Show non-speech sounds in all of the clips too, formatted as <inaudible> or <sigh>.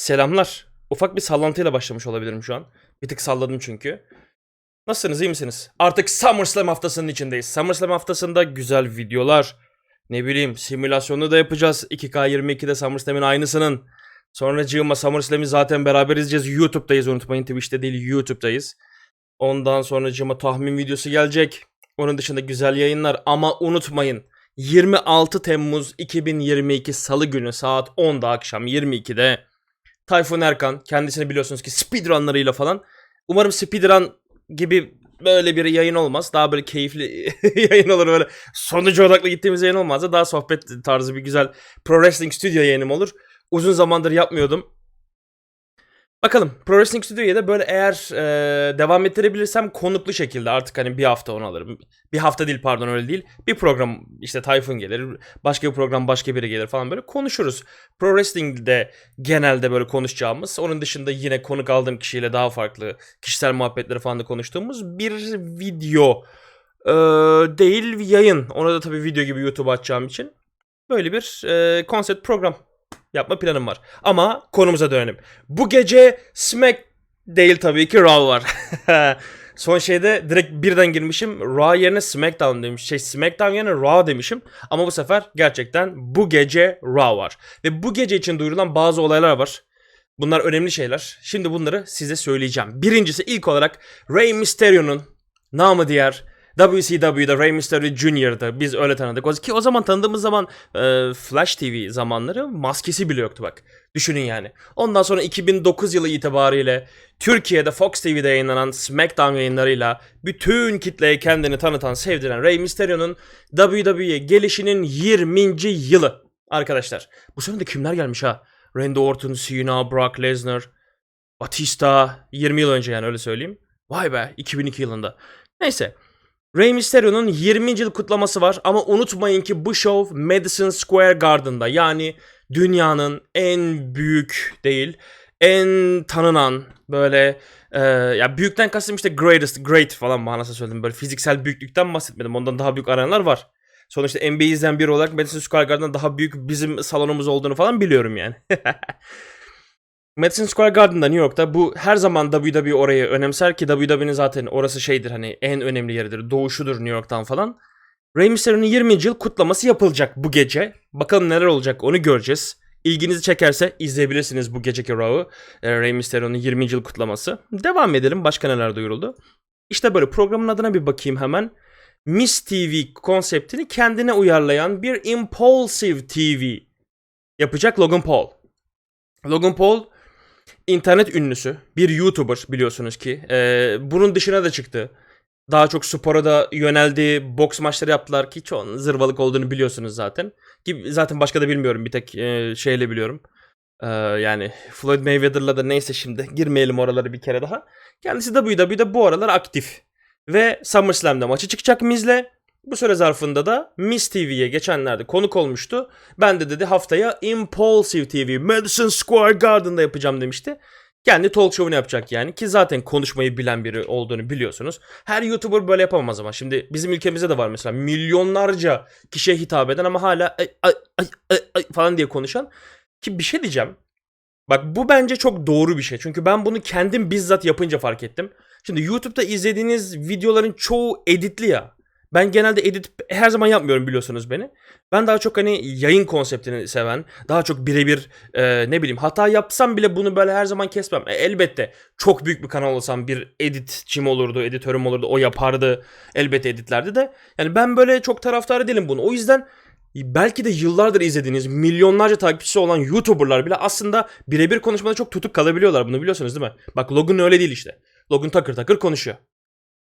Selamlar. Ufak bir sallantıyla başlamış olabilirim şu an. Bir tık salladım çünkü. Nasılsınız, iyi misiniz? Artık SummerSlam haftasının içindeyiz. SummerSlam haftasında güzel videolar, ne bileyim simülasyonu da yapacağız. 2K22'de SummerSlam'in aynısının. Sonra cığıma SummerSlam'i zaten beraber izleyeceğiz. YouTube'dayız unutmayın. Twitch'te değil YouTube'dayız. Ondan sonra cığıma tahmin videosu gelecek. Onun dışında güzel yayınlar ama unutmayın. 26 Temmuz 2022 Salı günü saat 10'da akşam 22'de Tayfun Erkan kendisini biliyorsunuz ki speedrunlarıyla falan. Umarım speedrun gibi böyle bir yayın olmaz. Daha böyle keyifli <laughs> yayın olur böyle sonucu odaklı gittiğimiz yayın olmaz da daha sohbet tarzı bir güzel Pro Wrestling Studio yayınım olur. Uzun zamandır yapmıyordum. Bakalım Pro Wrestling Studio'ya da böyle eğer e, devam ettirebilirsem konuklu şekilde artık hani bir hafta onu alırım. Bir hafta değil pardon öyle değil. Bir program işte Tayfun gelir. Başka bir program başka biri gelir falan böyle konuşuruz. Pro Wrestling'de genelde böyle konuşacağımız. Onun dışında yine konuk aldığım kişiyle daha farklı kişisel muhabbetleri falan da konuştuğumuz bir video e, değil yayın. Ona da tabii video gibi YouTube açacağım için. Böyle bir e, konsept program yapma planım var. Ama konumuza dönelim. Bu gece Smack değil tabii ki Raw var. <laughs> Son şeyde direkt birden girmişim. Raw yerine SmackDown demiş. Şey SmackDown yerine Raw demişim. Ama bu sefer gerçekten bu gece Raw var. Ve bu gece için duyurulan bazı olaylar var. Bunlar önemli şeyler. Şimdi bunları size söyleyeceğim. Birincisi ilk olarak Rey Mysterio'nun namı diğer WCW'da Rey Mysterio Jr.'da biz öyle tanıdık. Ki o zaman tanıdığımız zaman e, Flash TV zamanları maskesi bile yoktu bak. Düşünün yani. Ondan sonra 2009 yılı itibariyle Türkiye'de Fox TV'de yayınlanan SmackDown yayınlarıyla bütün kitleye kendini tanıtan, sevdiren Rey Mysterio'nun WWE'ye gelişinin 20. yılı. Arkadaşlar bu sene de kimler gelmiş ha? Randy Orton, Cena, Brock Lesnar, Batista 20 yıl önce yani öyle söyleyeyim. Vay be 2002 yılında. Neyse. Rey Mysterio'nun 20. yıl kutlaması var ama unutmayın ki bu show Madison Square Garden'da yani dünyanın en büyük değil en tanınan böyle e, ya büyükten kastım işte greatest great falan manasında söyledim böyle fiziksel büyüklükten bahsetmedim ondan daha büyük arenalar var. Sonuçta NBA izleyen biri olarak Madison Square Garden'da daha büyük bizim salonumuz olduğunu falan biliyorum yani. <laughs> Madison Square Garden'da New York'ta bu her zaman WWE orayı önemser ki WWE'nin zaten orası şeydir hani en önemli yeridir. Doğuşudur New York'tan falan. Rey Mysterio'nun 20. yıl kutlaması yapılacak bu gece. Bakalım neler olacak onu göreceğiz. İlginizi çekerse izleyebilirsiniz bu geceki Raw'ı. Ee, Rey Mysterio'nun 20. yıl kutlaması. Devam edelim. Başka neler duyuruldu? İşte böyle programın adına bir bakayım hemen. Miss TV konseptini kendine uyarlayan bir Impulsive TV yapacak Logan Paul. Logan Paul internet ünlüsü, bir YouTuber biliyorsunuz ki. Ee, bunun dışına da çıktı. Daha çok spora da yöneldi. Boks maçları yaptılar ki çoğunun zırvalık olduğunu biliyorsunuz zaten. Gibi zaten başka da bilmiyorum. Bir tek e, şeyle biliyorum. Ee, yani Floyd Mayweather'la da neyse şimdi girmeyelim oraları bir kere daha. Kendisi WWE'de bu aralar aktif. Ve SummerSlam'da maçı çıkacak Miz'le. Bu süre zarfında da Miss TV'ye geçenlerde konuk olmuştu. Ben de dedi haftaya Impulsive TV Madison Square Garden'da yapacağım demişti. Kendi talk show'unu yapacak yani ki zaten konuşmayı bilen biri olduğunu biliyorsunuz. Her YouTuber böyle yapamaz ama. Şimdi bizim ülkemizde de var mesela milyonlarca kişiye hitap eden ama hala ay, ay, ay, ay, falan diye konuşan. Ki bir şey diyeceğim. Bak bu bence çok doğru bir şey. Çünkü ben bunu kendim bizzat yapınca fark ettim. Şimdi YouTube'da izlediğiniz videoların çoğu editli ya. Ben genelde edit her zaman yapmıyorum biliyorsunuz beni. Ben daha çok hani yayın konseptini seven, daha çok birebir e, ne bileyim hata yapsam bile bunu böyle her zaman kesmem. E, elbette çok büyük bir kanal olsam bir editçim olurdu, editörüm olurdu, o yapardı. Elbette editlerdi de. Yani ben böyle çok taraftarı değilim bunu. O yüzden belki de yıllardır izlediğiniz milyonlarca takipçisi olan YouTuber'lar bile aslında birebir konuşmada çok tutuk kalabiliyorlar. Bunu biliyorsunuz değil mi? Bak Logan öyle değil işte. Logan takır takır konuşuyor.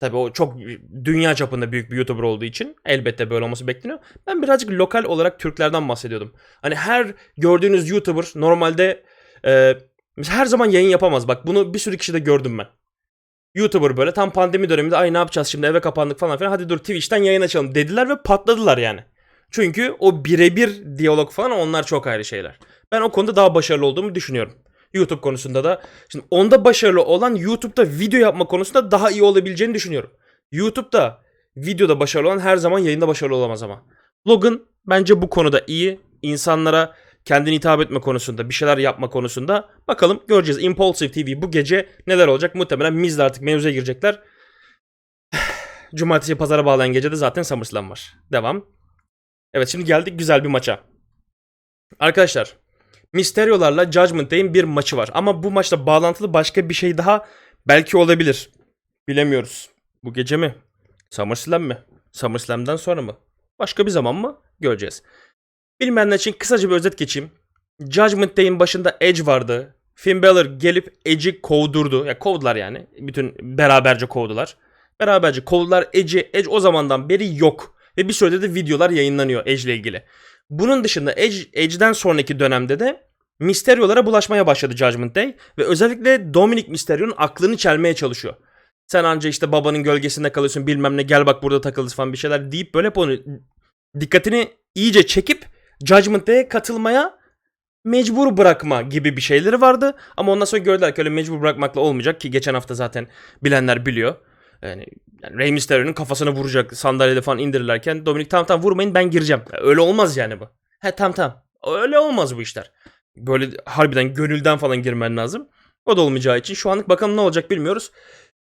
Tabii o çok dünya çapında büyük bir YouTuber olduğu için elbette böyle olması bekleniyor. Ben birazcık lokal olarak Türklerden bahsediyordum. Hani her gördüğünüz YouTuber normalde e, her zaman yayın yapamaz. Bak bunu bir sürü kişide gördüm ben. YouTuber böyle tam pandemi döneminde ay ne yapacağız şimdi eve kapandık falan filan hadi dur Twitch'ten yayın açalım dediler ve patladılar yani. Çünkü o birebir diyalog falan onlar çok ayrı şeyler. Ben o konuda daha başarılı olduğumu düşünüyorum. YouTube konusunda da. Şimdi onda başarılı olan YouTube'da video yapma konusunda daha iyi olabileceğini düşünüyorum. YouTube'da videoda başarılı olan her zaman yayında başarılı olamaz ama. Logan bence bu konuda iyi. İnsanlara kendini hitap etme konusunda, bir şeyler yapma konusunda bakalım göreceğiz. Impulsive TV bu gece neler olacak? Muhtemelen Miz'le artık mevzuya girecekler. <sighs> Cumartesi pazara bağlayan gecede zaten SummerSlam var. Devam. Evet şimdi geldik güzel bir maça. Arkadaşlar Mysterio'larla Judgment Day'in bir maçı var. Ama bu maçla bağlantılı başka bir şey daha belki olabilir. Bilemiyoruz. Bu gece mi? SummerSlam mi? SummerSlam'dan sonra mı? Başka bir zaman mı? Göreceğiz. Bilmeyenler için kısaca bir özet geçeyim. Judgment Day'in başında Edge vardı. Finn Balor gelip Edge'i kovdurdu. Ya kovdular yani. Bütün beraberce kovdular. Beraberce kovdular Edge'i. Edge o zamandan beri yok. Ve bir sürede de videolar yayınlanıyor Edge ile ilgili. Bunun dışında Edge, Edge'den sonraki dönemde de Mysterio'lara bulaşmaya başladı Judgment Day. Ve özellikle Dominic Mysterio'nun aklını çelmeye çalışıyor. Sen anca işte babanın gölgesinde kalıyorsun bilmem ne gel bak burada takılırız falan bir şeyler deyip böyle onu dikkatini iyice çekip Judgment Day'e katılmaya mecbur bırakma gibi bir şeyleri vardı. Ama ondan sonra gördüler ki öyle mecbur bırakmakla olmayacak ki geçen hafta zaten bilenler biliyor. Yani, yani Rey Mysterio'nun kafasına vuracak sandalyede falan indirirlerken Dominic tamam tamam vurmayın ben gireceğim. Öyle olmaz yani bu. He tamam tamam. Öyle olmaz bu işler. Böyle harbiden gönülden falan girmen lazım. O da olmayacağı için şu anlık bakalım ne olacak bilmiyoruz.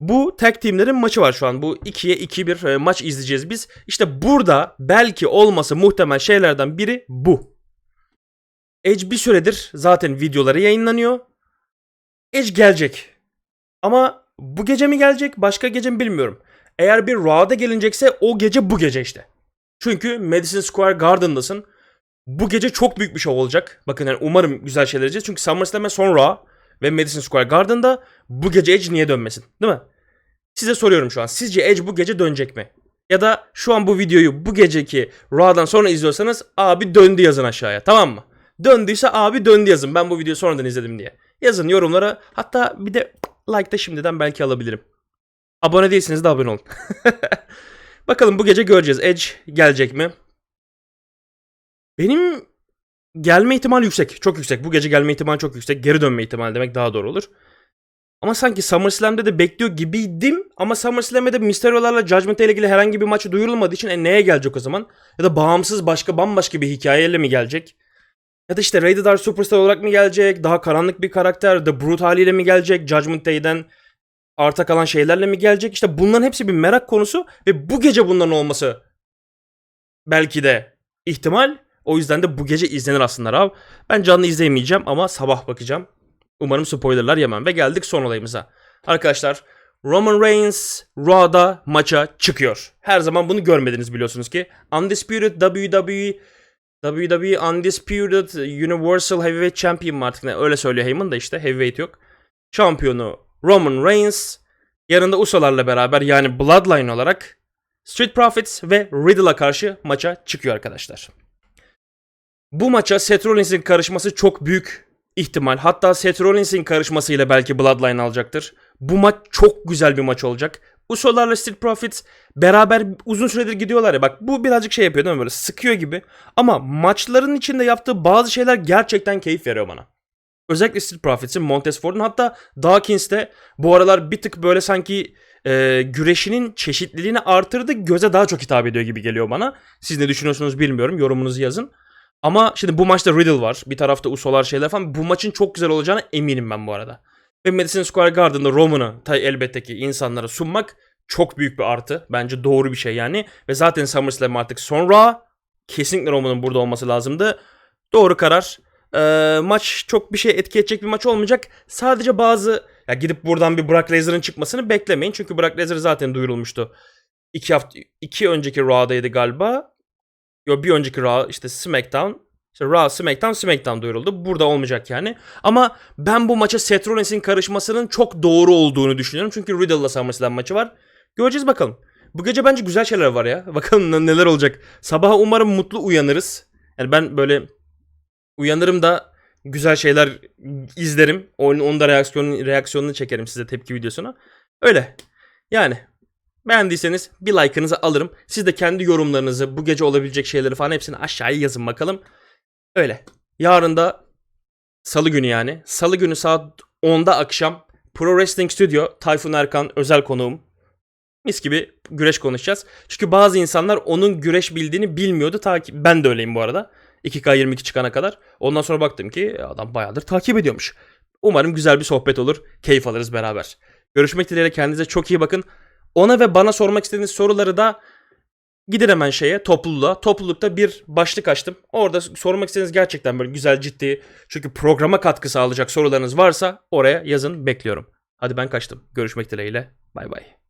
Bu tag teamlerin maçı var şu an. Bu 2'ye 2-1 e, maç izleyeceğiz biz. İşte burada belki olması muhtemel şeylerden biri bu. Edge bir süredir zaten videoları yayınlanıyor. Edge gelecek. Ama bu gece mi gelecek başka gece mi bilmiyorum. Eğer bir Raw'da gelinecekse o gece bu gece işte. Çünkü Madison Square Garden'dasın. Bu gece çok büyük bir show olacak. Bakın yani umarım güzel şeyler izleyeceğiz. Çünkü SummerSlam'e son Raw ve Madison Square Garden'da bu gece Edge niye dönmesin? Değil mi? Size soruyorum şu an. Sizce Edge bu gece dönecek mi? Ya da şu an bu videoyu bu geceki Raw'dan sonra izliyorsanız abi döndü yazın aşağıya tamam mı? Döndüyse abi döndü yazın ben bu videoyu sonradan izledim diye. Yazın yorumlara hatta bir de like da şimdiden belki alabilirim. Abone değilseniz de abone olun. <laughs> Bakalım bu gece göreceğiz. Edge gelecek mi? Benim gelme ihtimali yüksek. Çok yüksek. Bu gece gelme ihtimali çok yüksek. Geri dönme ihtimali demek daha doğru olur. Ama sanki SummerSlam'de de bekliyor gibiydim. Ama SummerSlam'de de Mysterio'larla Judgment ile ilgili herhangi bir maçı duyurulmadığı için e, neye gelecek o zaman? Ya da bağımsız başka bambaşka bir hikayeyle mi gelecek? Ya da işte Rated R Superstar olarak mı gelecek? Daha karanlık bir karakter. The Brute haliyle mi gelecek? Judgment Day'den arta kalan şeylerle mi gelecek? İşte bunların hepsi bir merak konusu. Ve bu gece bunların olması belki de ihtimal. O yüzden de bu gece izlenir aslında Rav. Ben canlı izleyemeyeceğim ama sabah bakacağım. Umarım spoilerlar yemem. Ve geldik son olayımıza. Arkadaşlar Roman Reigns Raw'da maça çıkıyor. Her zaman bunu görmediniz biliyorsunuz ki. Undisputed WWE WWE Undisputed Universal Heavyweight Champion mı artık ne öyle söylüyor Heyman da işte heavyweight yok. Şampiyonu Roman Reigns yanında Uso'larla beraber yani Bloodline olarak Street Profits ve Riddle'a karşı maça çıkıyor arkadaşlar. Bu maça Seth Rollins'in karışması çok büyük ihtimal. Hatta Seth Rollins'in karışmasıyla belki Bloodline alacaktır. Bu maç çok güzel bir maç olacak. Uso'larla Street Profits beraber uzun süredir gidiyorlar ya. Bak bu birazcık şey yapıyor değil mi böyle sıkıyor gibi. Ama maçların içinde yaptığı bazı şeyler gerçekten keyif veriyor bana. Özellikle Street Profits'in, Montez Ford'un hatta Dawkins'te bu aralar bir tık böyle sanki e, güreşinin çeşitliliğini artırdı. Göze daha çok hitap ediyor gibi geliyor bana. Siz ne düşünüyorsunuz bilmiyorum. Yorumunuzu yazın. Ama şimdi bu maçta Riddle var. Bir tarafta Uso'lar şeyler falan. Bu maçın çok güzel olacağına eminim ben bu arada. Ve Madison Square Garden'da Roman'ı elbette ki insanlara sunmak çok büyük bir artı. Bence doğru bir şey yani. Ve zaten SummerSlam artık sonra kesinlikle Roman'ın burada olması lazımdı. Doğru karar. Ee, maç çok bir şey etki edecek bir maç olmayacak. Sadece bazı ya gidip buradan bir Brock Lesnar'ın çıkmasını beklemeyin. Çünkü Brock Lesnar zaten duyurulmuştu. İki hafta iki önceki Raw'daydı galiba. Yo bir önceki Raw işte SmackDown. İşte Raw, SmackDown, SmackDown duyuruldu. Burada olmayacak yani. Ama ben bu maça Seth Rollins'in karışmasının çok doğru olduğunu düşünüyorum. Çünkü Riddle'la SummerSlam maçı var. Göreceğiz bakalım. Bu gece bence güzel şeyler var ya. <laughs> Bakalım neler olacak. Sabaha umarım mutlu uyanırız. Yani ben böyle uyanırım da güzel şeyler izlerim. Onun, onun da reaksiyonunu, reaksiyonunu çekerim size tepki videosuna. Öyle. Yani Beğendiyseniz bir like'ınızı alırım. Siz de kendi yorumlarınızı, bu gece olabilecek şeyleri falan hepsini aşağıya yazın bakalım. Öyle. Yarın da salı günü yani. Salı günü saat 10'da akşam Pro Wrestling Studio Tayfun Erkan özel konuğum. Mis gibi güreş konuşacağız. Çünkü bazı insanlar onun güreş bildiğini bilmiyordu. Ta ki ben de öyleyim bu arada. 2K22 çıkana kadar. Ondan sonra baktım ki e, adam bayağıdır takip ediyormuş. Umarım güzel bir sohbet olur. Keyif alırız beraber. Görüşmek dileğiyle kendinize çok iyi bakın. Ona ve bana sormak istediğiniz soruları da gidin hemen şeye topluluğa. Toplulukta bir başlık açtım. Orada sormak istediğiniz gerçekten böyle güzel ciddi çünkü programa katkı sağlayacak sorularınız varsa oraya yazın bekliyorum. Hadi ben kaçtım. Görüşmek dileğiyle. Bay bay.